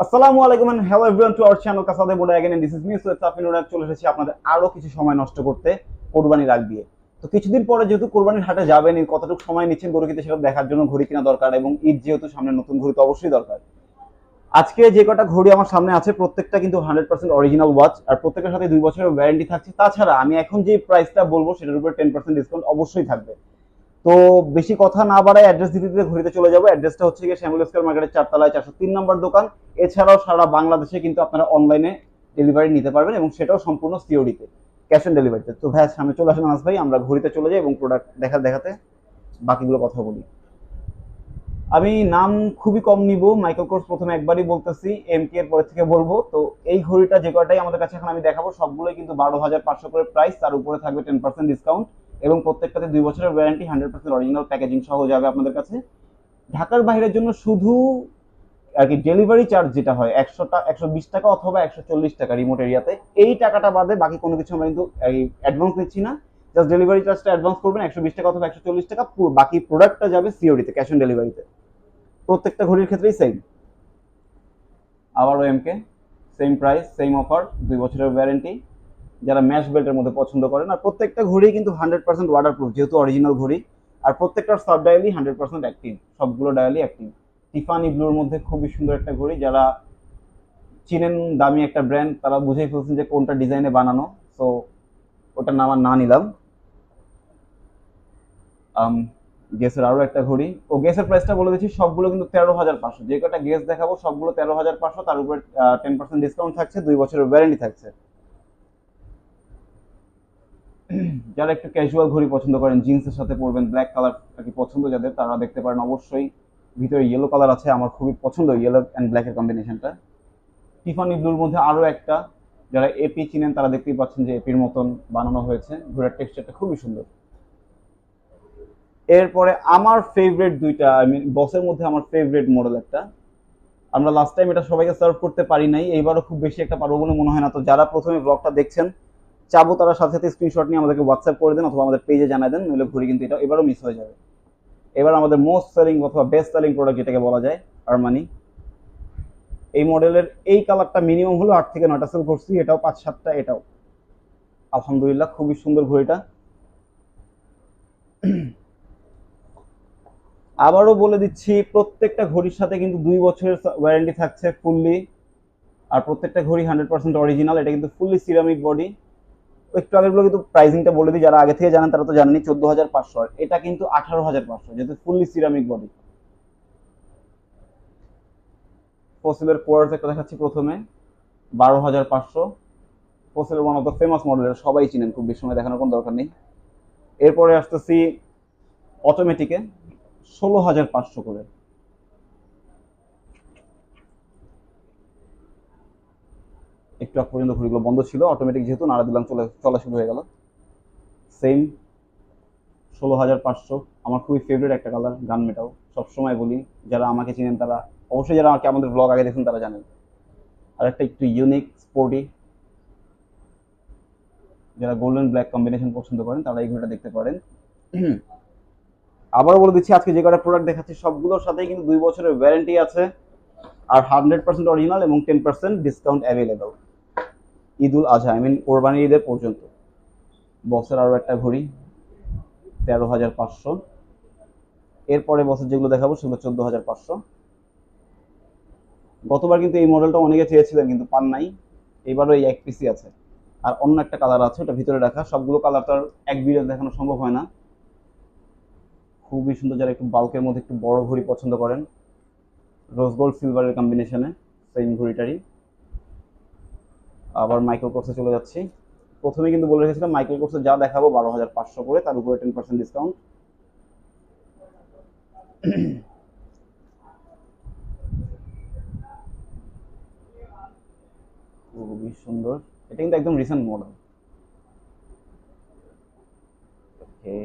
আসসালামু আলাইকুম and hello everyone to our channel কাসাদে board again this is me Syed Safin উনার চলে এসেছি আপনাদের আরো কিছু সময় নষ্ট করতে কোরবানির আগ দিয়ে তো কিছুদিন পরে যেহেতু কোরবানির হাটে যাবেন এই কতটুকু সময় নিচ্ছেন গরু কিনতে সেটা দেখার জন্য ঘড়ি কিনা দরকার এবং ঈদ যেহেতু সামনে নতুন ঘড়ি তো অবশ্যই দরকার আজকে যে কটা ঘড়ি আমার সামনে আছে প্রত্যেকটা কিন্তু হান্ড্রেড পার্সেন্ট অরিজিনাল ওয়াচ আর প্রত্যেকটার সাথে দুই বছরের ওয়ারেন্টি থাকছে তাছাড়া আমি এখন যে প্রাইসটা বলবো সেটার উপরে টেন পার্সেন্ট ডিসকাউন্ট অবশ্যই থাকবে তো বেশি কথা না বাড়ায় অ্যাড্রেস দিতে দিতে ঘুরিতে চলে যাব। অ্যাড্রেসটা হচ্ছে গিয়ে শ্যামল স্কোয়ার মার্কেটের চারতলায় চারশো তিন নম্বর দোকান। এছাড়াও সারা বাংলাদেশে কিন্তু আপনারা অনলাইনে ডেলিভারি নিতে পারবেন এবং সেটাও সম্পূর্ণ সিওডিতে ক্যাশ অন ডেলিভারিতে তো ভাই, সামনে চলে আসেন আনাস ভাই, আমরা ঘুরিতে চলে যাই এবং প্রোডাক্ট দেখা দেখাতে বাকিগুলো কথা বলি। আমি নাম খুবই কম নিব মাইকেল কোর্স প্রথমে একবারই বলতেছি এম কে এর পরে থেকে বলব। তো এই ঘড়িটা যে কয়টাই আমাদের কাছে এখন আমি দেখাবো, সবগুলোই কিন্তু বারো হাজার পাঁচশো করে প্রাইস তার উপরে থাকবে টেন পার্সেন্ট ডিসকাউন্ট এবং প্রত্যেকটাতে দুই বছরের warranty hundred percent original packaging সহ যাবে আপনাদের কাছে। ঢাকার বাইরের জন্য শুধু আর কি ডেলিভারি চার্জ যেটা হয়, একশো একশো বিশ টাকা অথবা একশো চল্লিশ টাকা রিমোট এরিয়াতে, এই টাকাটা বাদে বাকি কোনো কিছু আমরা কিন্তু অ্যাডভান্স নিচ্ছি না। জাস্ট ডেলিভারি চার্জটা অ্যাডভান্স করবেন, একশো বিশ টাকা অথবা একশো চল্লিশ টাকা বাকি প্রোডাক্টটা যাবে সিওডিতে ক্যাশ অন ডেলিভারিতে প্রত্যেকটা ঘড়ির ক্ষেত্রেই সেম আবারও MK same price same offer দুই বছরের ওয়ারেন্টি যারা ম্যাশ বেল্টের মধ্যে পছন্দ করেন আর প্রত্যেকটা ঘড়ি কিন্তু হান্ড্রেড পার্সেন্ট ওয়াটার প্রুফ যেহেতু অরিজিনাল ঘড়ি। আর প্রত্যেকটার সব ডায়ালি হান্ড্রেড পার্সেন্ট অ্যাক্টিভ সবগুলো ডায়ালি অ্যাক্টিভ টিফানি ব্লুর মধ্যে খুবই সুন্দর একটা ঘড়ি, যারা চিনেন দামি একটা ব্র্যান্ড তারা বুঝেই ফেলছেন যে কোনটা ডিজাইনে বানানো। সো ওটার নাম না নিলাম। গেসের আরও একটা ঘড়ি। ও গেসের প্রাইসটা বলে দিচ্ছি, সবগুলো কিন্তু তেরো হাজার পাঁচশো। যে কটা গেস দেখাবো, সবগুলো তেরো হাজার পাঁচশো, তার উপরে টেন পার্সেন্ট ডিসকাউন্ট থাকছে, দুই বছরের ওয়ারেন্টি থাকছে। যারা একটু ক্যাজুয়াল ঘড়ি পছন্দ করেন জিন্সের সাথে পরবেন ব্ল্যাক কালার আর কি পছন্দ যাদের, তারা দেখতে পারেন অবশ্যই ভিতরে ইয়েলো কালার আছে, আমার খুবই পছন্দ ইয়েলো অ্যান্ড ব্ল্যাকের কম্বিনেশনটা টিফানি ব্লুর মধ্যে আরও একটা, যারা এপি চিনেন, তারা দেখতেই পাচ্ছেন যে এপির মতন বানানো হয়েছে, ঘোড়ার টেক্সচারটা খুবই সুন্দর। এরপরে আমার ফেভারিট দুইটা আই মিন বসের মধ্যে আমার ফেভারিট মডেল একটা। আমরা লাস্ট টাইম এটা সবাইকে সার্ভ করতে পারি নাই, এইবারও খুব বেশি একটা পারব বলে মনে হয় না। তো যারা প্রথমে ব্লগটা দেখছেন চাবো তারা সাথে সাথে স্ক্রিনশট নিয়ে আমাদেরকে হোয়াটসঅ্যাপ করে দেন অথবা আমাদের পেজে জানাই দেন, নইলে ঘুরি কিন্তু এটা এবারও মিস হয়ে যাবে। এবার আমাদের মোস্ট সেলিং অথবা বেস্ট সেলিং প্রোডাক্ট যেটাকে বলা যায় আরমানি এই মডেলের এই কালারটা মিনিমাম হলো আট থেকে নয়টা সেল করছি এটাও পাঁচ সাতটা, এটাও। আলহামদুলিল্লাহ, খুবই সুন্দর ঘড়িটা। আবারও বলে দিচ্ছি, প্রত্যেকটা ঘড়ির সাথে কিন্তু দুই বছরের ওয়ারেন্টি থাকছে ফুললি আর প্রত্যেকটা ঘড়ি হান্ড্রেড পার্সেন্ট অরিজিনাল এটা কিন্তু ফুললি সিরামিক বডি একটু আগেগুলো কিন্তু প্রাইসিংটা বলে দিই, যারা আগে থেকে জানেন তারা তো জানেনি চোদ্দ হাজার পাঁচশো। এটা কিন্তু আঠারো হাজার পাঁচশো, যেহেতু ফুললি সিরামিক বডি। ফসিলের কোয়ার্স একটা দেখাচ্ছি প্রথমে বারো হাজার পাঁচশো ফসিলের ওয়ান অফ দ্য ফেমাস মডেলের সবাই চিনেন, খুব বেশি সময় দেখানোর কোনো দরকার নেই। এরপরে আসতেছি অটোমেটিকে ষোলো হাজার পাঁচশো করে। একটু আগ পর্যন্ত ঘড়িগুলো বন্ধ ছিল অটোমেটিক যেহেতু নাড়া দিলাম, চলে চলা শুরু হয়ে গেল। সেম ষোলো হাজার পাঁচশো। আমার খুবই ফেভারিট একটা কালার গান মেটাও। সবসময় বলি, যারা আমাকে চিনেন তারা, অবশ্যই যারা আমাকে, আমাদের ব্লগ আগে দেখুন, তারা জানেন। আর একটা একটু ইউনিক স্পোর্টি যারা গোল্ডেন ব্ল্যাক কম্বিনেশন পছন্দ করেন, তারা এই ঘড়িটা দেখতে পারেন। আবারও বলে দিচ্ছি, আজকে যে কটা প্রোডাক্ট দেখাচ্ছি, সবগুলোর সাথেই কিন্তু দুই বছরের ওয়ারেন্টি আছে। আর হান্ড্রেড পার্সেন্ট অরিজিনাল এবং ten percent discount available Eidul Azha I mean কোরবানি ঈদের পর্যন্ত। বক্সের আরও একটা ঘড়ি, তেরো হাজার পাঁচশো। এরপরে বছর যেগুলো দেখাবো সেগুলো চোদ্দ হাজার পাঁচশো। গতবার কিন্তু এই মডেলটা অনেকে চেয়েছিলেন, কিন্তু পান নাই। এবারও এই এক পিসি আছে। আর অন্য একটা কালার আছে, ওটা ভিতরে রাখা। সবগুলো কালার তো আর এক ভিডিও দেখানো সম্ভব হয় না। খুবই সুন্দর যারা একটু বাল্কের মধ্যে একটু বড় ঘড়ি পছন্দ করেন রোজ গোল্ড সিলভারের কম্বিনেশনে সেম ঘড়িটারই। আবার মাইক্রো কোর্সে চলে যাচ্ছি। প্রথমে কিন্তু বলে রেখেছিলাম মাইক্রো কোর্সে যা দেখাবো বারো হাজার পাঁচশো করে, তার উপরে টেন পার্সেন্ট ডিসকাউন্ট খুবই সুন্দর। এটা কিন্তু একদম রিসেন্ট মডেল ওকে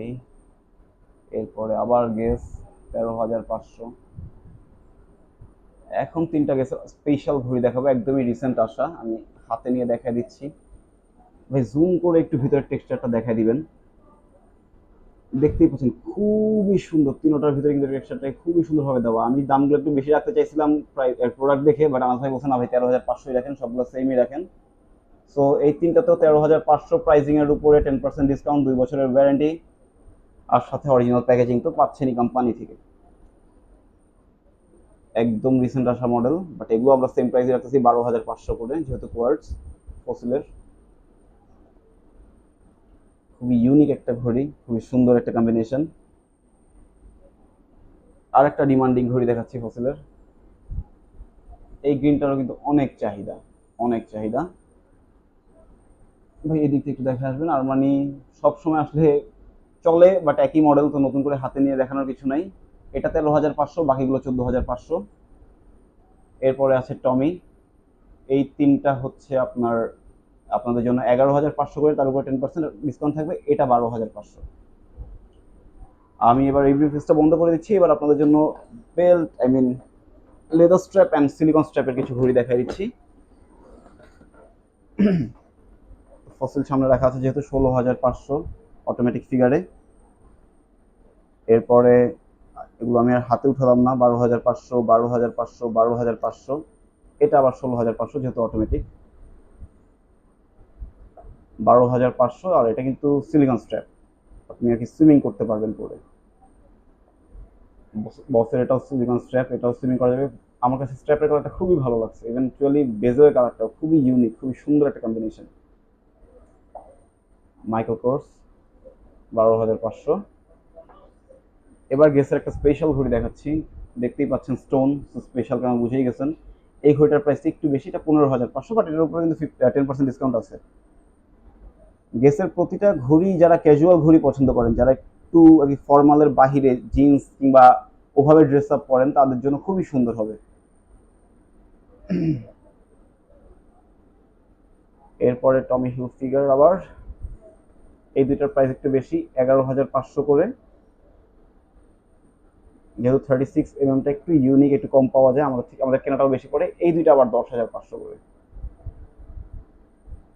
এরপরে আবার গেস তেরো হাজার পাঁচশো। এখন তিনটা গেছে স্পেশাল ঘড়ি দেখাবো, একদমই রিসেন্ট আসা আমি হাতে নিয়ে দেখা দিচ্ছি। ভাই জুম করে একটু ভিতরের টেক্সচারটা দেখাই দিবেন। দেখতেই পাচ্ছেন, খুবই সুন্দর। তিনোটার ভিতরে কিন্তু টেক্সচারটা খুবই সুন্দরভাবে দেওয়া। আমি দামগুলো একটু বেশি রাখতে চাইছিলাম প্রায় প্রোডাক্ট দেখে বাট আমার ভাই বলছেন না ভাই, তেরো হাজার পাঁচশোই রাখেন, সবগুলো সেমই রাখেন। সো এই তিনটাতেও তেরো হাজার পাঁচশো প্রাইসিং এর উপরে টেন পার্সেন্ট ডিসকাউন্ট দুই বছরের ওয়ারেন্টি আর সাথে অরিজিনাল প্যাকেজিং তো পাচ্ছেনই কোম্পানি থেকে। একদম রিসেন্ট আসা মডেল বাট এগুলো আমরা সেম প্রাইসে রাখতেছি বারো হাজার পাঁচশো করে, যেহেতু কোয়ার্টস ফসিলের খুবই ইউনিক একটা ঘড়ি, খুবই সুন্দর একটা কম্বিনেশন আর একটা ডিমান্ডিং ঘড়ি দেখাচ্ছি ফসিলের এই গ্রিনটারও কিন্তু অনেক চাহিদা অনেক চাহিদা। ভাই, এদিক থেকে একটু দেখে আসবেন আর মানে সবসময় আসলে চলে বাট একই মডেল তো নতুন করে হাতে নিয়ে দেখানোর কিছু নাই। এটা তেরো হাজার পাঁচশো, বাকিগুলো চোদ্দ হাজার পাঁচশো। এরপরে আছে টমি। এই তিনটা হচ্ছে আপনার, আপনাদের জন্য এগারো হাজার পাঁচশো করে, তার উপর টেন পার্সেন্ট ডিসকাউন্ট থাকবে, এটা বারো হাজার পাঁচশো। আমি এবার রিভিউ ফিসটা বন্ধ করে দিচ্ছি। এবার আপনাদের জন্য belt I mean leather strap and silicone স্ট্র্যাপের কিছু ঘড়ি দেখাই দিচ্ছি। ফসিল সামনে রাখা আছে যেহেতু ষোলো হাজার পাঁচশো অটোমেটিক ফিগারে এরপরে এগুলো আমি আর হাতে উঠালাম না, বারো হাজার পাঁচশো, বারো হাজার পাঁচশো, বারো হাজার পাঁচশো। এটা আবার ষোলো হাজার পাঁচশো যেহেতু অটোমেটিক বারো হাজার পাঁচশো, আর এটা কিন্তু সিলিকন স্ট্র্যাপ আপনি আর কি সুইমিং করতে পারবেন পরে। বসের এটাও সিলিকন স্ট্র্যাপ এটাও সুইমিং করা যাবে। আমার কাছে স্ট্র্যাপের কালারটা খুবই ভালো লাগছে। ইভেনচুয়ালি বেজোয়ের কালারটাও খুবই ইউনিক খুবই সুন্দর একটা কম্বিনেশন মাইক্রো কোর্স বারো হাজার পাঁচশো। এবার গেসের একটা স্পেশাল ঘড়ি দেখাচ্ছি। দেখতেই পাচ্ছেন স্টোন স্পেশাল কারণ বুঝেই গেছেন। এই ঘড়িটার প্রাইসটা একটু বেশি, এটা পনেরো হাজার পাঁচশো বাট এটার উপরে কিন্তু টেন পার্সেন্ট ডিসকাউন্ট আছে। গেসের প্রতিটা ঘড়ি যারা ক্যাজুয়াল ঘড়ি পছন্দ করেন, যারা একটু আর কি ফর্মালের বাহিরে জিন্স কিংবা ওভাবে ড্রেস আপ করেন তাদের জন্য খুবই সুন্দর হবে। এরপরে টমি হিল ফিগার আবার। এই দুইটার প্রাইস একটু বেশি, এগারো হাজার পাঁচশো করে। যেহেতু থার্টি সিক্স এমএমটা একটু ইউনিক একটু কম পাওয়া যায় আমাদের থেকে আমাদের কেনাটাও বেশি পড়ে, এই দুইটা আবার দশ হাজার পাঁচশো করে।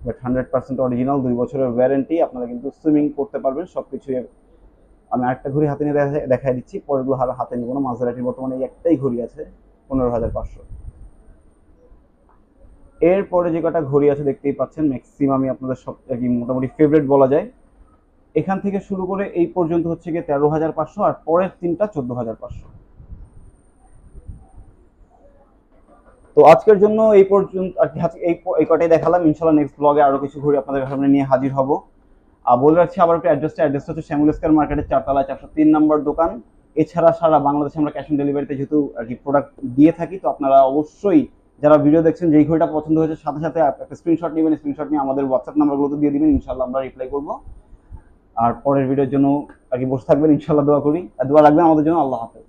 বাট হান্ড্রেড পার্সেন্ট অরিজিনাল দুই বছরের ওয়ারেন্টি আপনারা কিন্তু সুইমিং করতে পারবেন সব কিছুই আমি আরেকটা ঘড়ি হাতে নিয়ে দেখা দেখাই দিচ্ছি, পরেরগুলো হাতে হাতে নিব না মাঝরাটির বর্তমানে এই একটাই ঘড়ি আছে, পনেরো হাজার পাঁচশো। এরপরে যে কটা ঘড়ি আছে দেখতেই পাচ্ছেন ম্যাক্সিমামই আপনাদের সব আর মোটামুটি ফেভারিট বলা যায়। এখান থেকে শুরু করে এই পর্যন্ত হচ্ছে গিয়ে তেরো হাজার পাঁচশো আর পরের তিনটা চোদ্দ হাজার পাঁচশো। তো আজকের জন্য এই পর্যন্ত আর কি এই কটাই দেখালাম। ইনশাল্লাহ নেক্সট ব্লগে আরও কিছু ঘড়ি আপনাদের সামনে নিয়ে হাজির হব। আর বলে রাখছি, আবার একটু অ্যাড্রেসটা অ্যাড্রেসটা হচ্ছে শ্যামুল স্কয়ার মার্কেটের চারতলা চারশো তিন নম্বর দোকান। এছাড়া সারা বাংলাদেশে আমরা ক্যাশ অন ডেলিভারিতে যেহেতু আর কি প্রোডাক্ট দিয়ে থাকি, তো আপনারা অবশ্যই যারা ভিডিও দেখছেন, যেই ঘড়িটা পছন্দ হয়েছে, সাথে সাথে একটা স্ক্রিনশট নেবেন। স্ক্রিনশট নিয়ে আমাদের হোয়াটসঅ্যাপ নাম্বারগুলোতে দিয়ে দিবেন। ইনশাল্লাহ আমরা রিপ্লাই করব। আর পরের ভিডিওর জন্য আর কি বসে থাকবেন ইনশাল্লাহ দোয়া করি। আর দোয়া রাখবেন আমাদের জন্য, আল্লাহ হাফেজ।